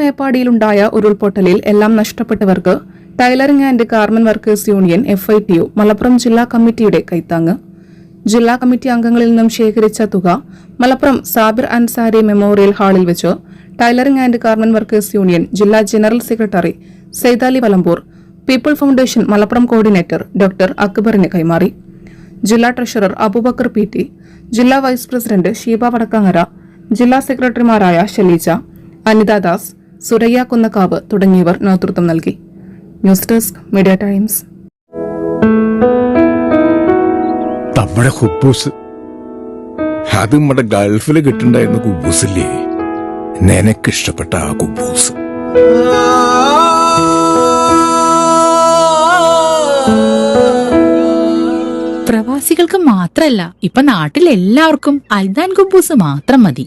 മേപ്പാടിയിലുണ്ടായ ഉരുൾപൊട്ടലിൽ എല്ലാം നഷ്ടപ്പെട്ടവർക്ക് tailoring and garment workers union F I T U Malappuram ജില്ലാ കമ്മിറ്റിയുടെ കൈത്താങ്ങ്. ജില്ലാ കമ്മിറ്റി അംഗങ്ങളിൽ നിന്നും ശേഖരിച്ച തുക മലപ്പുറം സാബിർ അൻസാരി മെമ്മോറിയൽ ഹാളിൽ വെച്ച് tailoring and garment workers union ജില്ലാ general secretary Saithali Valambur people foundation Malappuram coordinator doctor അക്ബറിന് കൈമാറി. ജില്ലാ ട്രഷറർ അബൂബക്കർ പി ടി ജില്ലാ വൈസ് പ്രസിഡന്റ് ഷീബ വടക്കങ്ങര ജില്ലാ സെക്രട്ടറിമാരായ ഷലീജ അനിത ദാസ് സുരയ്യ കുന്നക്കാവ് തുടങ്ങിയവർ നേതൃത്വം നൽകി. News desk media times. നമ്മുടെ ഹുബൂസ് അത് നമ്മുടെ ഗൾഫിൽ കിട്ടുണ്ടായിരുന്ന കുബൂസില്ലേ? നിനക്കിഷ്ടപ്പെട്ട ആ കുബൂസ്. പ്രവാസികൾക്ക് മാത്രല്ല ഇപ്പൊ നാട്ടിൽ എല്ലാവർക്കും അൽദാൻ കുബൂസ് മാത്രം മതി.